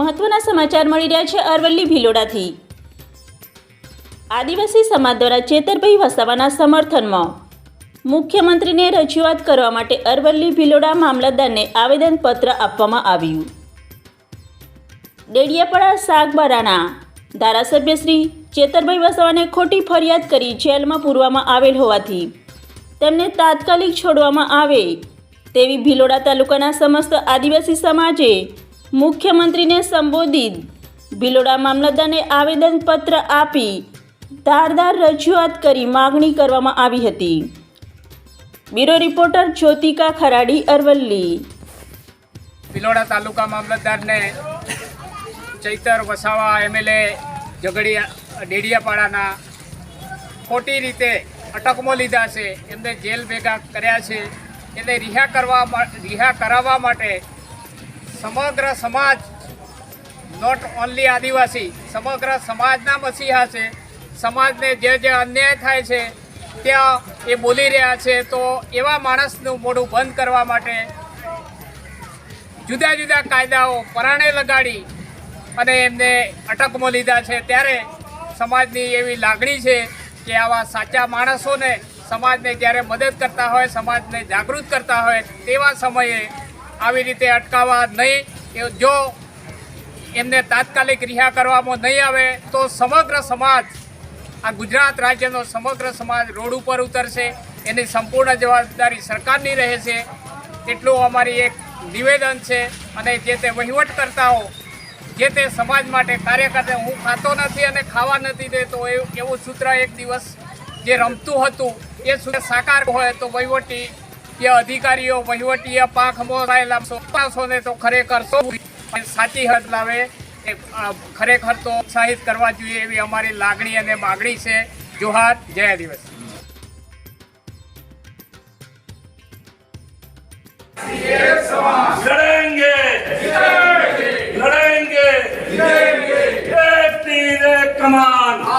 મહત્વના સમાચાર મળી રહ્યા છે અરવલ્લી ભિલોડાથી. આદિવાસી સમાજ દ્વારા ચેતરભાઈ વસાવાના સમર્થનમાં મુખ્યમંત્રીને રજૂઆત કરવા માટે અરવલ્લી ભિલોડા મામલતદારને આવેદનપત્ર આપવામાં આવ્યું. ડેડિયાપાડા સાગબારાના ધારાસભ્ય શ્રી ચેતરભાઈ વસાવાને ખોટી ફરિયાદ કરી જેલમાં પૂરવામાં આવેલ હોવાથી તેમને તાત્કાલિક છોડવામાં આવે તેવી ભિલોડા તાલુકાના સમસ્ત આદિવાસી સમાજે મુખ્યમંત્રીને સંબોધિત ભિલોડા મામલતદારને આવેદનપત્ર આપી ધારદાર રજૂઆત કરી માગણી કરવામાં આવી હતી. Bureau reporter Jyotika Kharadi, Aravalli. Bhiloda તાલુકા મામલતદારને ચૈતર વસાવા એમએલએ ઝઘડિયા ડેડિયાપાડાના ખોટી રીતે અટકમાં લીધા છે. એમને જેલ ભેગા કર્યા છે. એને રિહા કરવા રિહા કરાવવા માટે સમગ્ર સમાજ નોટ ઓનલી આદિવાસી, સમગ્ર સમાજના મસીહા છે. સમાજને જે જે અન્યાય થાય છે, ત્યાં એ બોલી રહ્યા છે. તો એવા માણસનું મોઢું બંધ કરવા માટે જુદા જુદા કાયદાઓ પરાણે લગાડી અને એમને અટકમાં લીધા છે. ત્યારે સમાજની એવી લાગણી છે કે આવા સાચા માણસોને સમાજને જ્યારે મદદ કરતા હોય, સમાજને જાગૃત કરતા હોય, તેવા સમયે આવી રીતે અટકાવવા નહીં. કે જો એમને તાત્કાલિક રિહા કરવામાં નહીં આવે, તો સમગ્ર સમાજ, આ ગુજરાત રાજ્યનો સમગ્ર સમાજ રોડ ઉપર ઉતરશે. એની સંપૂર્ણ જવાબદારી સરકારની રહેશે. એટલું અમારી એક નિવેદન છે અને જે તે વહીવટકર્તાઓ, જે તે સમાજ માટે કાર્ય કરશે હું ખાતો નથી અને ખાવા નથી દેતો, એવું એવું સૂત્ર એક દિવસ જે રમતું હતું, એ સૂત્ર સાકાર હોય તો વહીવટી કે અધિકારીઓ વહીવટીય પાંખમો સોપાસો ને તો ખરેખર સાચી હદ લાવે એ ખરેખર તો ઉત્સાહિત કરવા જોઈએ એવી અમારી લાગણી અને માગણી છે. જોહાર, જય દિવસ કમાન.